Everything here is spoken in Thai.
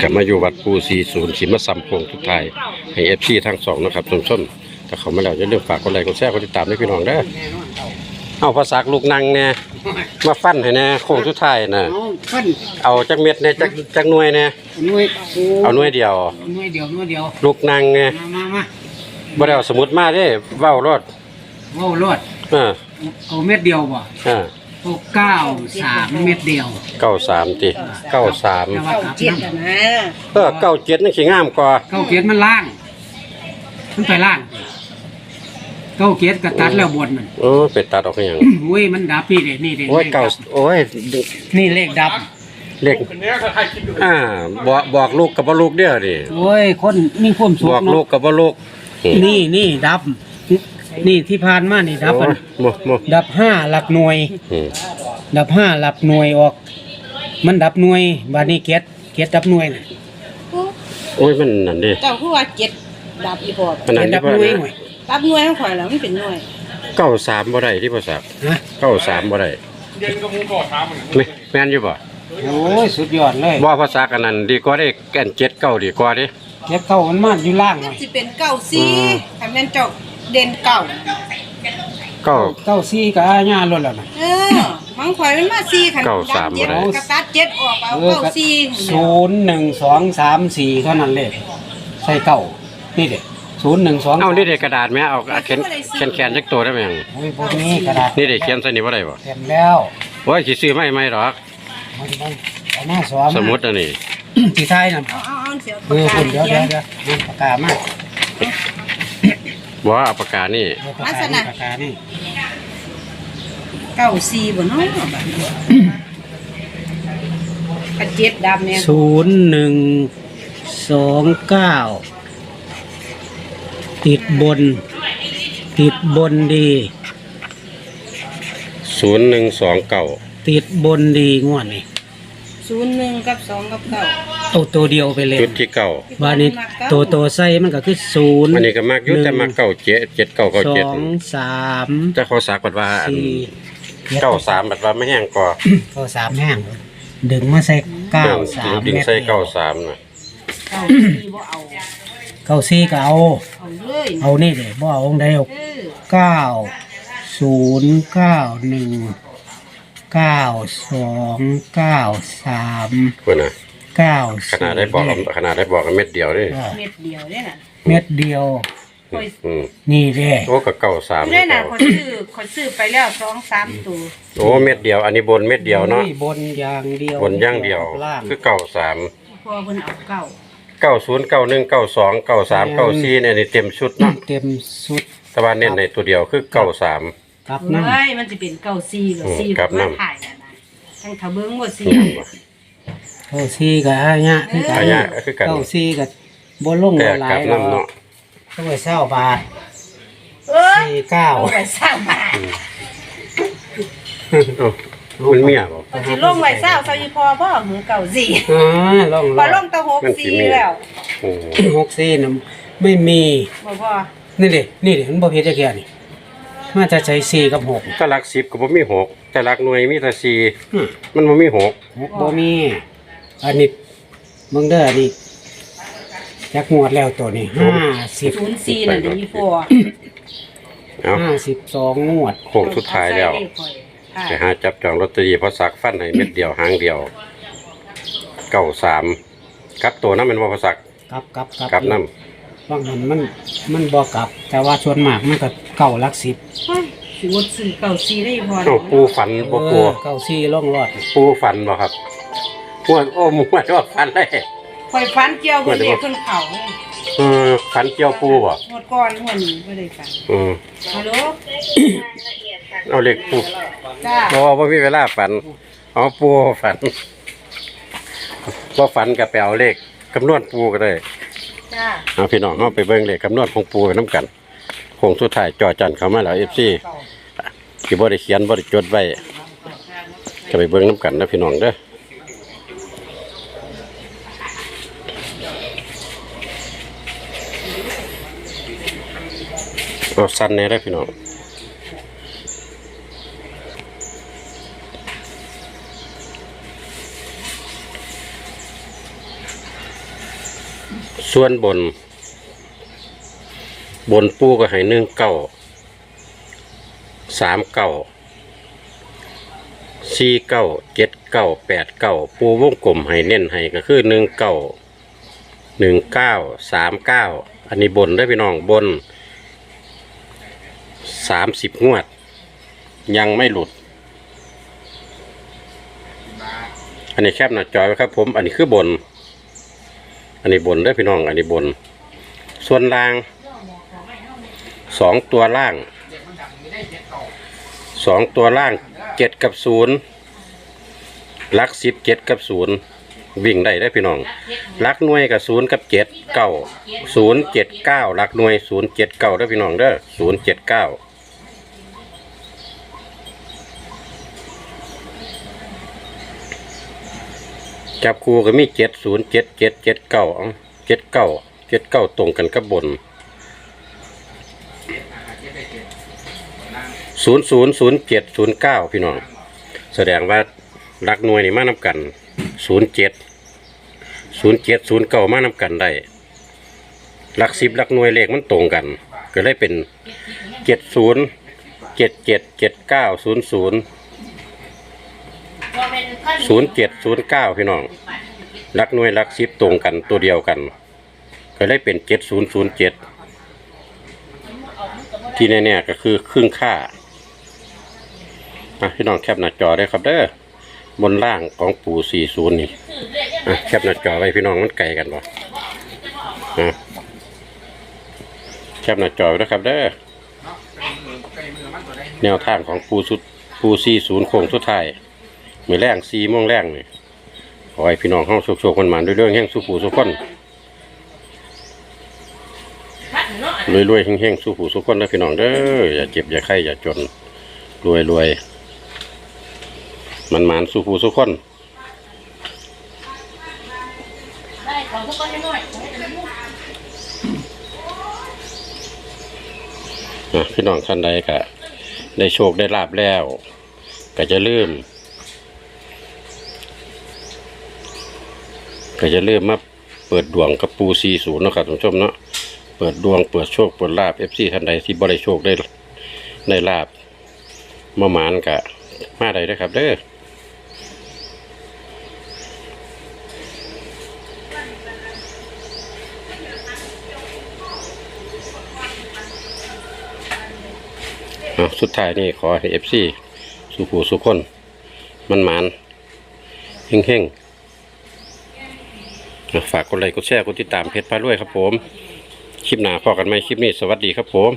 กลับมาอยู่วัดปูสีศูนย์สิมาสัมพงทุกทายให้เอฟซีทั้งสองนะครับส้มๆแต่เขามาแล้วอย่าลืมฝากกดไลค์กดแชร์กดติดตามด้วยพี่น้องเด้อเอาภาษากลูกนังเนี่ยมาฟันให้แน่โค้งทุกทายน่ะเอาขั้นเอาจักเม็ดเนี่ยจักจักหน่วยเนี่ยหน่วยโเอาหน่วยเดียว หน่วยเดียวหน่วยเดียว ลูกนังเนี่ยมามามาบ่ได้เอาสมุดมาเด้เว้ารถเว้ารอดเออเอาเม็ดเดียวบ่เออ เอาเก้าสามเม็ดเดียว เก้าสามติเก้าสามแต่ว่าเก้ากลับเจ็ดน้อะนะเออเก้าเจ็ดนี่สิงามกว่าำเก้าเกียรมันล่างมันไปล่าง เก้าเกียรก็ตัดแล้วบนมันโอ้เป็ดตัดออกอย่างโอ้ยมันดับนี่เด็นี่เด็โอ้ยเก้าโอ้ยนี่เลขดับ เล็กอ่าบอกบอกลูกกับบ่ลูกเด้อดิโอ้ยคนมีความสุบขอกลูกเนาะกับบ่ลูกนี่นี่ดับ นี่ที่ผ่านมานี่ดับโอ้อันยโมโมดับห้าหลักหน่วย อืมดับห้าหลักหน่วยออก มันดับหน่วยบาดนี้เกียรเกียรดับหน่วยน่ะโอ้ยมันนั่นดิเจ้าคือว่าเจ็ดดับอีพอมันนั่นเกียรที่ดับว่าหน่วยหน่วยรับหน่วยของข่อยแล้วมันเป็นหน่วยเก้าสามบ่ได้ที่ภาษานะเก้าสามบ่ได้ไม่แม่นอยู่บ่โอ้ยสุดยอดเลยว่าภาษากันนั้นดีกว่าได้แก่นเจ็ดเก้าดีกว่าดิเกียรเก่ามันมาอยู่ล่างหมัน่นอย สิเป็นเก้าสี่ถ้าแม่นเจ้า เด่นเก้าเก้า เก้าซี่กับอาญาลดแล้วนะเออมังข่อยมันมาสี่ขันเก้าสามดับเจ็ดบ่ได้ กระตัดเจ็ดออกเอาเออเก้าก็สี่ศูนย์หนึ่งสองสามสี่เท่านั้นเลยใส่เก้านี่เด็ศูนย์หนึ่งสองเอานี่เด็กกระดาษไหมเอาเขียนเขียนแขนจักตัวได้ไหมยังโอ้ยพวกนี้กระดาษนี่เด็กเขียนใส่นี่บ่ได้บ่เต็มแล้วโอ้ยสิซื้อไม่ไม่หรอกมันมันเอามาสอนสมุดอันนี้ สีไทายน่ะเอาเอาเอาเสียเออคุณเดี๋ยวเดี๋ยวเดี๋ยวเอาปากกามา บ่เอาปากกานี่เอาปากกานี่ปากกานี่เก้าสี่บ่เนาะบัดนี้กระเจ็ดดับเนี่ยศูนย์หนึ่งสองเก้าติดบน ติดบนดี ศูนย์หนึ่งสองเก้าติดบนดีงวดนี่ ศูนย์หนึ่งกับสองกับเก้าเอาตัวเดียวไปเลยจุดที่เก้าบานี้ตัวตัวใส่มันก็คือศูนย์อันนี้ก็มักอยุแต่มักเก้าเจ็ดเจ็ดเก้าเก้าสเจ็ดองสามจะขอสักบัดว่าอันสี่เก้าสามบัดว่าไม่แห้งก่อเก้าสามแห้งดึงมาใส่เก้าสามดึงเม็ดใส่เก้าสามน่ะเก้าสี่บ่เอาเก้าสี่ก็เอา เอาเลยเอานี่เดี๋ยวบ่เอาองค์ใดเอาเออเก้าศูนย์เก้าหนึ่ง เก้าสองเก้าสามเพื่อนน่ะเก้าขนาดได้บอกกับขนาดได้บอกกับเม็ดเดียวเด้เม็ดเดียวเนี่ยน่ะเม็ดเดียว อืมนี่เด้โอ้ก็เก้าสามได้น่ะขอยซื้อขอยซื้อไปแล้วสองสามตัวโอ้เม็ดเดียว อันนี้บนเม็ดเดียวเนาะบนอย่างเดียวบนอย่างเดียวล่างคือเก้าสามพอเพิ่นเอาเก้าเก้าศูนย์เก้าหนึ่งเก้าสองเก้าสามเก้าสี่เนี่ยนี่เต็มชุดเนาะเต็มสุดแต่ว่าเน้นในตัวเดียวคือเก้าสาม กลับนั่งเฮ้ยมันจะเป็นเก้าสี่หรืออืมสี่ครับมาน้ำถ่ายน่ะนะทั้งทะเบิ้งหมดสี่เก้าสี่กับอาญะคือกันอาญะคือกัน เก้าสี่กับบนลงแต่หลากลัยบแล้วน้ำเนาะต้องไปเศร้าบาทเอ้ยสี่เก้าเอาไปสร้างบ้านเอ้ามันเมียบ่มันสิลงไว้เศร้าเศร้าอยู่พอพ่อหือเก่าสี่อ่าลงพอลงตะหกสี่แล้วโอ้หกสี่น่ะไม่มีบ่พ่อนี่ดินี่ดิมันบ่เพียจะแก่นี่ มาจะใช้สี่กับหกถ้ารักสิบก็บ่มีหกแต่รักหน่วยมีแต่สี่อืมมันบ่มีหกหกบ่มีอันนี้มึงเด้ออันนี้จักงวดแล้วตัวนี้ห้าสิบศูนย์สี่น่ะเดี๋ยวมีพอเอ้าห้าสิบสองงวด โค้งสุดท้ายแล้วเอาไปใส่เลขข่อยหาจับจองลอตเตอรี่เพราะสักฟันให้เม็ดเดียวหางเดียวเก้าสามครับตัวนั้นเป็นว่าพอสักกลับกลับกลับกับน้ บางมันมันมันบ่กลับ แต่ว่าส่วนมากมันก็เก่าหลักสิบเฮ้ยสิงดซื้อเก่าสี่ได้พอำโอ้ปูฝันบ่ปูเออเก่าสี่ล่องรอดปูฝันบ่ครับม่วนโอ้ม่วนว่าฝันเลยข่อยฟันเกี่ยวบนเด็กขึ้นเขาเออฝันเกี่ยวปูบ่หมดก่อนหัวนี้ไม่ได้ฟันอืมฮัลโหลเอาเลขปูจ้าบ่ว่ามีเวลาฝันเอาปูฝันบ่ฝันก็ไปเอาเลขคำนวณปูก็ได้จ้า เอาพี่น้องเอาไปเบิ่งเลขคำนวณของปูไปน้ำกันโคงสุดท้ายจอจันเขามาแล้ว FC ที่บ่ได้เขียนบริจดไว้จะไปเบิ่งน้ำกันนะพี่น้องเด้อเอาสั้นแน่ได้พี่น้อง ส่วนบน บนปูก็ให้หนึ่งเก้าสามเก้าสี่เก้าเจ็ดเก้าแปดเก้าปูวงกลมให้เน้นให้ก็คือหนึ่งเก้าหนึ่งเก้าสามเก้าอันนี้บนได้พี่น้องบนสามสิบงวด ยังไม่หลุด อันนี้แคบหน้าจอยไว้ครับผม อันนี้คือบน นนี้บนได้พี่น้องอันนี้บน ส่วนล่างสองตัวล่างสองตัวล่างเจ็ดกับศูนย์ลักสิบเจ็ดกับศูนย์วิ่งได้ได้พี่น้องลักหน่วยกับศูนย์กับเจ็ดเก้าศูนย์เจ็ดเก้าลักหน่วยศูนย์เจ็ดเก้าได้พี่น้องเด้อศูนย์เจ็ดเก้า จับคู่ก็มีเจ็ดศูนย์เจ็ดเจ็ดเจ็ดเก้าเจ็ดเก้าเจ็ดเก้าตรงกันกับบนศูนย์ศูนย์ศูนย์เจ็ดศูนย์เก้าพี่น้องแสดงว่ารักหน่วยนี่มานำกันศูนย์เจ็ดศูนย์เจ็ดศูนย์เก้ามานำกันได้หลักสิบหลักหน่วยเลขมันตรงกัน ก็เลยเป็นเจ็ดศูนย์เจ็ดเจ็ดเจ็ดเก้าศูนย์ศูนย์ ศูนย์เจ็ดศูนย์เก้าพี่น้องหลักหน่วยหลักสิบตรงกันตัวเดียวกัน ก็เลยเป็นเจ็ดศูนย์ศูนย์เจ็ดที่แน่ๆก็คือครึ่งค่าพี่น้องแคปหน้าจอได้ครับเด้อบนล่างของปู่40นี่อ่แคปหน้าจอไว้พี่น้องมันไกลกันบ่อะแคปหน้าจอไว้นะครับเด้อแนวทางของปูสุดปู่40โค้งสุดท้าย มือแรง4โมงแรงนี่ขอให้พี่น้องเฮาสุขๆมันมาด้วยเรื่องแห่งสุขูสุขคนรวยๆแห่งๆสุขูสุขคนนะพี่น้องเด้ออย่าเจ็บอย่าไข้อย่าจนรวยรวยมันหมานสู้ผู้สู้คนอะพี่น้องท่านใดก็ได้โชคได้ลาบแล้ว ก็จะลืม ก็จะเริ่มมาเปิดดวงกับปูซีศูนย์นะครับท่านผู้ชมเนาะเปิดดวงเปิดโชคเปิดลาบเอฟซีท่านใดที่บ่ได้โชคได้ได้ลาบมาหมานกะมาได้เด้อครับเด้อสุดท้ายนี่ขอให้เอฟซีสุขูสุขคน มันหมานเฮงเฮงๆ ฝากกดไลค์กดแชร์กดติดตามเพจพาด้วยครับผม คลิปหน้าพอกันไหมคลิปนี้สวัสดีครับผม